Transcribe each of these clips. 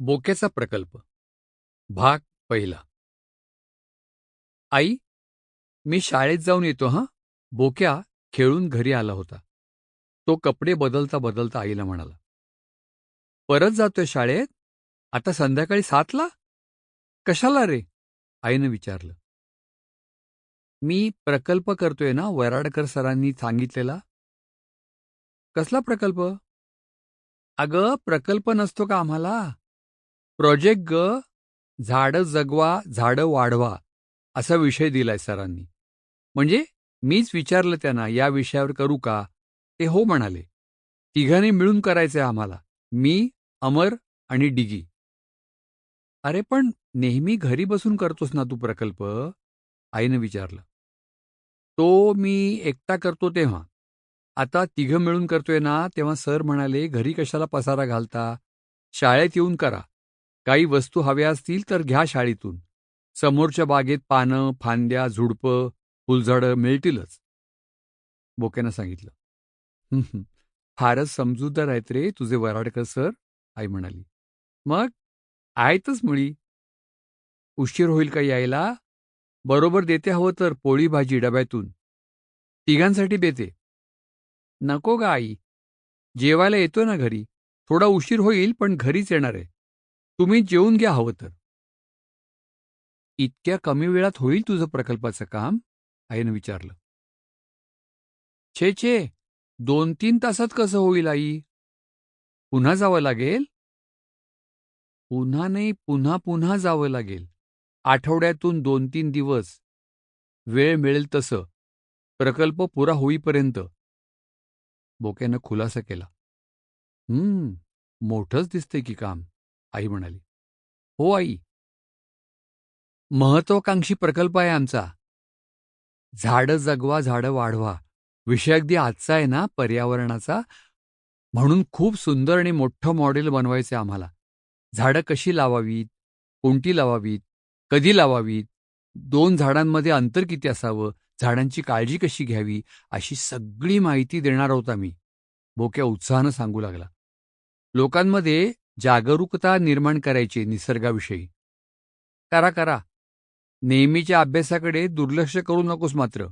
बोक्याचा प्रकल्प. भाग पहिला. आई मी शाळेत जाऊन येतो हं. बोक्या खेळून घरी आला होता. तो कपडे बदलता बदलता आईला म्हणाला. परत जातोय शाळेत? आता संध्याकाळी सातला? कशाला रे? आईनं विचारलं. मी प्रकल्प करतोय ना वराडकर सरांनी सांगितलेला? कसला प्रकल्प? अगं प्रकल्प नसतो का आम्हाला? प्रोजेक्ट ग झाडं जगवा झाडं वाढवा असा विषय दिलाय सरांनी. म्हणजे मीच विचारलं त्यांना या विषयावर करू का? ते हो म्हणाले. तिघांनी मिळून करायचंय आम्हाला. मी अमर आणि डिगी. अरे पण नेहमी घरी बसून करतोस ना तू प्रकल्प? आईनं विचारलं. तो मी एकटा करतो तेव्हा. आता तिघं मिळून करतोय ना तेव्हा सर म्हणाले घरी कशाला पसारा घालता? शाळेत येऊन करा. काही वस्तू हव्या असतील तर घ्या शाळेतून. समोरच्या बागेत पानं फांद्या झुडपं फुलझाडं मिळतीलच. बोक्यानं सांगितलं. फारच समजूतदार आहेत रे तुझे वराडकर सर आई म्हणाली. मग? आहेतच मुळी. उशीर होईल का यायला? बरोबर देते हवं तर पोळी भाजी डब्यातून. तिघांसाठी देते. नको गा आई. जेवायला येतो ना घरी. थोडा उशीर होईल पण घरीच येणार आहे. तुम्ही जेवून घ्या हवं तर. इतक्या कमी वेळात होईल तुझं प्रकल्पाचं काम? आईनं विचारलं. छे छे दोन तीन तासात कसं होईल आई? पुन्हा जावं लागेल? पुन्हा नाही पुन्हा पुन्हा जावं लागेल. आठवड्यातून दोन तीन दिवस. वेळ मिळेल तसं. प्रकल्प पुरा होईपर्यंत. बोक्यानं खुलासा केला. हम्म मोठंच दिसतंय की काम. आई म्हणाली. हो आई. महत्वाकांक्षी प्रकल्प आहे आमचा. झाडं जगवा झाडं वाढवा. विषय अगदी आजचा आहे ना पर्यावरणाचा. म्हणून खूप सुंदर आणि मोठं मॉडेल बनवायचं आहे आम्हाला. झाडं कशी लावावीत? कोणती लावावीत? कधी लावावीत? दोन झाडांमध्ये अंतर किती असावं? झाडांची काळजी कशी घ्यावी? अशी सगळी माहिती देणार आहोत मी बोक्या उत्साहानं सांगू लागला. लोकांमध्ये जागरूकता निर्माण करायची निसर्गाविषयी. करा करा. नेहमीच्या अभ्यासाकडे दुर्लक्ष करू नकोस मात्र.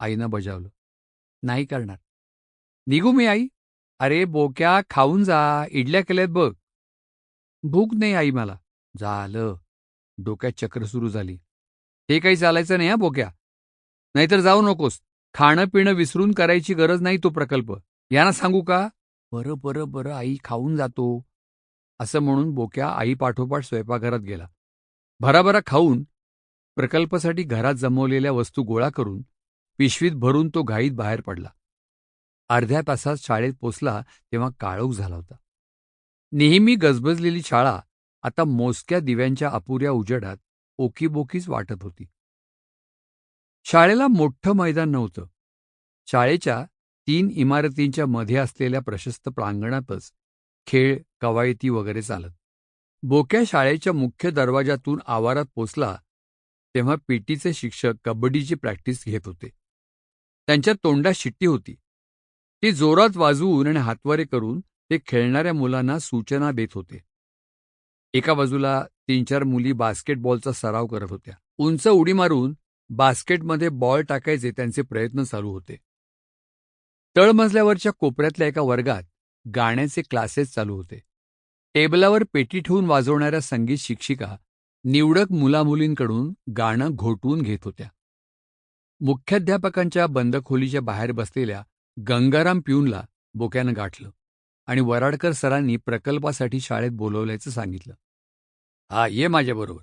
आईनं बजावलं. नाही करणार. निघू मी आई. अरे बोक्या खाऊन जा. इडल्या केल्यात बघ. भूक नाही आई मला. झालं. डोक्यात चक्र सुरू झाली. हे काही चालायचं नाही हा बोक्या. नाहीतर जाऊ नकोस. खाणं पिणं विसरून करायची गरज नाही तो प्रकल्प. यांना सांगू का? बरं बरं बरं आई खाऊन जातो. असं म्हणून बोक्या आई पाठोपाठ स्वयंपाकघरात गेला. भराभरा खाऊन प्रकल्पासाठी घरात जमवलेल्या वस्तू गोळा करून पिशवीत भरून तो घाईत बाहेर पडला. अर्ध्या तासात शाळेत पोचला तेव्हा काळोख झाला होता. नेहमी गजबजलेली शाळा आता मोजक्या दिव्यांच्या अपुऱ्या उजेडात ओकीबोकीच वाटत होती. शाळेला मोठं मैदान नव्हतं. शाळेच्या तीन इमारतींच्या मध्ये असलेल्या प्रशस्त प्रांगणातच खेळ कवायती वगैरे चालत. बोक्या शाळेच्या मुख्य दरवाजातून आवारात पोचला तेव्हा पीटीचे शिक्षक कबड्डीची प्रॅक्टिस घेत होते. त्यांच्या तोंडात शिट्टी होती. ती जोरात वाजवून आणि हातवारे करून ते खेळणाऱ्या मुलांना सूचना देत होते. एका बाजूला तीन चार मुली बास्केटबॉलचा सराव करत होत्या. उंच उडी मारून बास्केटमध्ये बॉल टाकायचे त्यांचे प्रयत्न चालू होते. तळमजल्यावरच्या कोपऱ्यातल्या एका वर्गात गाण्याचे क्लासेस चालू होते. टेबलावर पेटी ठेवून वाजवणाऱ्या संगीत शिक्षिका निवडक मुलामुलींकडून गाणं घोटवून घेत होत्या. मुख्याध्यापकांच्या बंद खोलीच्या बाहेर बसलेल्या गंगाराम पिऊनला बोक्यानं गाठलं आणि वराडकर सरांनी प्रकल्पासाठी शाळेत बोलवल्याचं सांगितलं. हा ये माझ्याबरोबर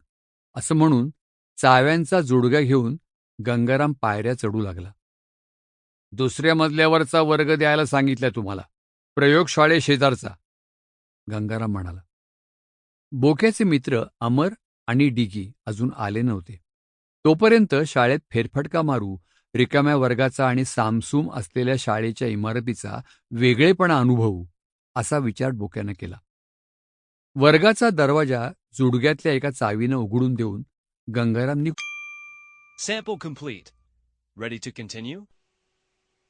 असं म्हणून चाव्यांचा जुडगा घेऊन गंगाराम पायऱ्या चढू लागला. दुसऱ्या मजल्यावरचा वर्ग द्यायला सांगितलाय तुम्हाला. प्रयोगशाळे शेजारचा. गंगाराम म्हणाला बोक्याचे मित्र अमर आणि डिगी अजून आले नव्हते. तोपर्यंत शाळेत फेरफटका मारू रिकाम्या वर्गाचा आणि सामसूम असलेल्या शाळेच्या इमारतीचा वेगळेपणा अनुभवू असा विचार बोक्यानं केला. वर्गाचा दरवाजा जुडग्यातल्या एका चावीनं उघडून देऊन गंगारामनी sample complete ready to continue